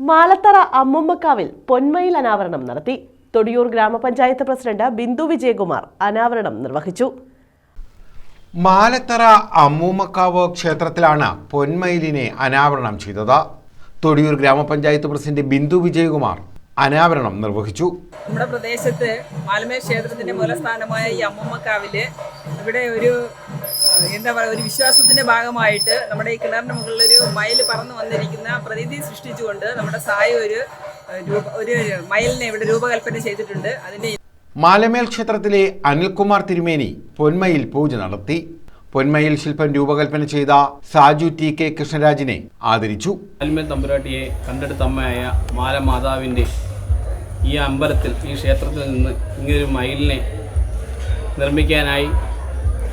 മാലത്തറ അമ്മുമ്മക്കാവിൽ പൊന്മയിൽ അനാവരണം നടത്തി. തൊടിയൂർ ഗ്രാമപഞ്ചായത്ത് പ്രസിഡന്റ് ബിന്ദു വിജയകുമാർ അനാവരണം നിർവഹിച്ചു. മാലത്തറ അമ്മൂമ്മക്കാവ് ക്ഷേത്രത്തിലാണ് പൊന്മയിലിനെ അനാവരണം ചെയ്തത്. തൊടിയൂർ ഗ്രാമപഞ്ചായത്ത് പ്രസിഡന്റ് ബിന്ദു വിജയകുമാർ അനാവരണം നിർവഹിച്ചു. നമ്മുടെ പ്രദേശത്ത് മാലമേ ക്ഷേത്രത്തിന്റെ മൂലസ്ഥാനമായ ഈ അമ്മമ്മക്കാവിൽ ഇവിടെ ഒരു എന്താ പറയുക ഒരു വിശ്വാസത്തിന്റെ ഭാഗമായിട്ട് നമ്മുടെ ഈ കിണറിന് മുകളിൽ ഒരു മയിൽ പറന്നു വന്നിരിക്കുന്ന പ്രതീതി സൃഷ്ടിച്ചുകൊണ്ട് നമ്മുടെ സായ ഒരു രൂപ ഒരു മയിലിനെ ഇവിടെ രൂപകൽപ്പന ചെയ്തിട്ടുണ്ട്. അതിന്റെ മാലമേൽ ക്ഷേത്രത്തിലെ അനിൽകുമാർ തിരുമേനി പൊന്മയിൽ പൂജ നടത്തി. പൊന്മയിൽ ശില്പം രൂപകൽപ്പന ചെയ്ത സാജു ടി കെ കൃഷ്ണരാജിനെ ആദരിച്ചു. അൽമേൽ തമ്പുരാട്ടിയെ കണ്ടെടുത്ത അമ്മയായ മാലമാതാവിന്റെ ഈ അമ്പലത്തിൽ ഈ ക്ഷേത്രത്തിൽ നിന്ന് ഇങ്ങനൊരു മയിലിനെ നിർമ്മിക്കാനായി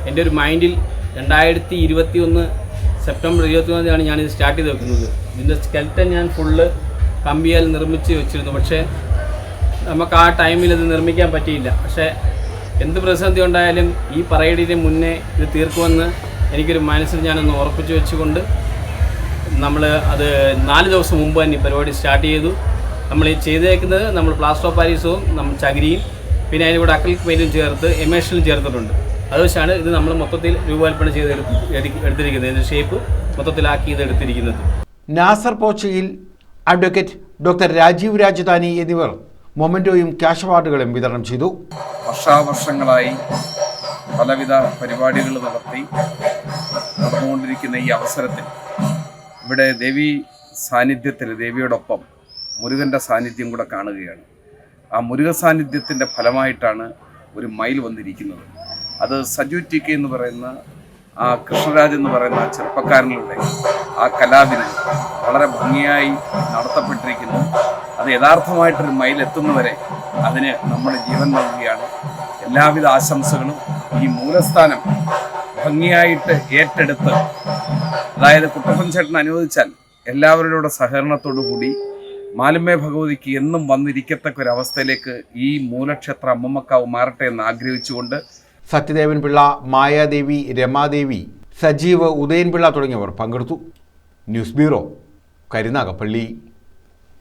എന്റെ ഒരു മൈൻഡിൽ രണ്ടായിരത്തി ഇരുപത്തി ഒന്ന് സെപ്റ്റംബർ ഇരുപത്തി ഒന്നാണ് ഞാനിത് സ്റ്റാർട്ട് ചെയ്ത് വെക്കുന്നത്. ഇതിന്റെ സ്കെൽറ്റൻ ഞാൻ ഫുള്ള് കമ്പിയാൽ നിർമ്മിച്ച് വെച്ചിരുന്നു. പക്ഷേ നമുക്ക് ആ ടൈമിൽ ഇത് നിർമ്മിക്കാൻ പറ്റിയില്ല. പക്ഷേ എന്ത് പ്രതിസന്ധി ഉണ്ടായാലും ഈ പറയടിന് മുന്നേ ഇത് തീർക്കുമെന്ന് എനിക്കൊരു മനസ്സിൽ ഞാനൊന്ന് ഉറപ്പിച്ച് വെച്ചുകൊണ്ട് നമ്മൾ അത് നാല് ദിവസം മുമ്പ് തന്നെ പരിപാടി സ്റ്റാർട്ട് ചെയ്തു. നമ്മൾ ഈ ചെയ്തേക്കുന്നത് നമ്മൾ പ്ലാസ്റ്റർ ഓഫ് പാരീസും നമ്മൾ ചകിരിയും പിന്നെ അതിന്റെ കൂടെ അക്രിലിക് പെയിന്റും ചേർത്ത് എമേഷനും ചേർത്തിട്ടുണ്ട്. അത് വെച്ചാണ് ഇത് നമ്മൾ മൊത്തത്തിൽ രൂപകൽപ്പന ചെയ്ത് എടുത്തിരിക്കുന്നത്. ഇതിന്റെ ഷേപ്പ് മൊത്തത്തിലാക്കി ഇത് എടുത്തിരിക്കുന്നത്. നാസർ പോച്ചയിൽ അഡ്വക്കേറ്റ് ഡോക്ടർ രാജീവ് രാജധാനി എന്നിവർ മൊമന്റോയും ക്യാഷ് അവാർഡുകളും വിതരണം ചെയ്തു. വർഷാവർഷങ്ങളായി പലവിധ പരിപാടികൾ നടത്തി നടന്നുകൊണ്ടിരിക്കുന്ന ഈ അവസരത്തിൽ ഇവിടെ ദേവി സാന്നിധ്യത്തിൽ ദേവിയോടൊപ്പം മുരുകന്റെ സാന്നിധ്യം കൂടെ കാണുകയാണ്. ആ മുരുക സാന്നിധ്യത്തിന്റെ ഫലമായിട്ടാണ് ഒരു മയിൽ വന്നിരിക്കുന്നത്. അത് സജു ടി കെ എന്ന് പറയുന്ന ആ കൃഷ്ണരാജ് എന്ന് പറയുന്ന ആ ചെറുപ്പക്കാരനിലൂടെ ആ കലാവിന് വളരെ ഭംഗിയായി നടത്തപ്പെട്ടിരിക്കുന്നു. അത് യഥാർത്ഥമായിട്ടൊരു മയിൽ എത്തുന്നവരെ അതിന് നമ്മൾ ജീവൻ നൽകുകയാണ്. എല്ലാവിധ ആശംസകളും ഈ മൂലസ്ഥാനം ഭംഗിയായിട്ട് ഏറ്റെടുത്ത് അതായത് കുട്ടപ്പൻ ചേട്ടൻ അനുവദിച്ചാൽ എല്ലാവരുടെ സഹകരണത്തോടു കൂടി മാലിന്യ ഭഗവതിക്ക് എന്നും വന്നിരിക്കത്തക്ക ഒരു അവസ്ഥയിലേക്ക് ഈ മൂലക്ഷേത്ര അമ്മമ്മക്കാവ് മാറട്ടെ എന്ന് ആഗ്രഹിച്ചുകൊണ്ട് സത്യദേവൻ പിള്ള മായാദേവി രമാദേവി സജീവ് ഉദയൻപിള്ള തുടങ്ങിയവർ പങ്കെടുത്തു. News bureau Karunagappally.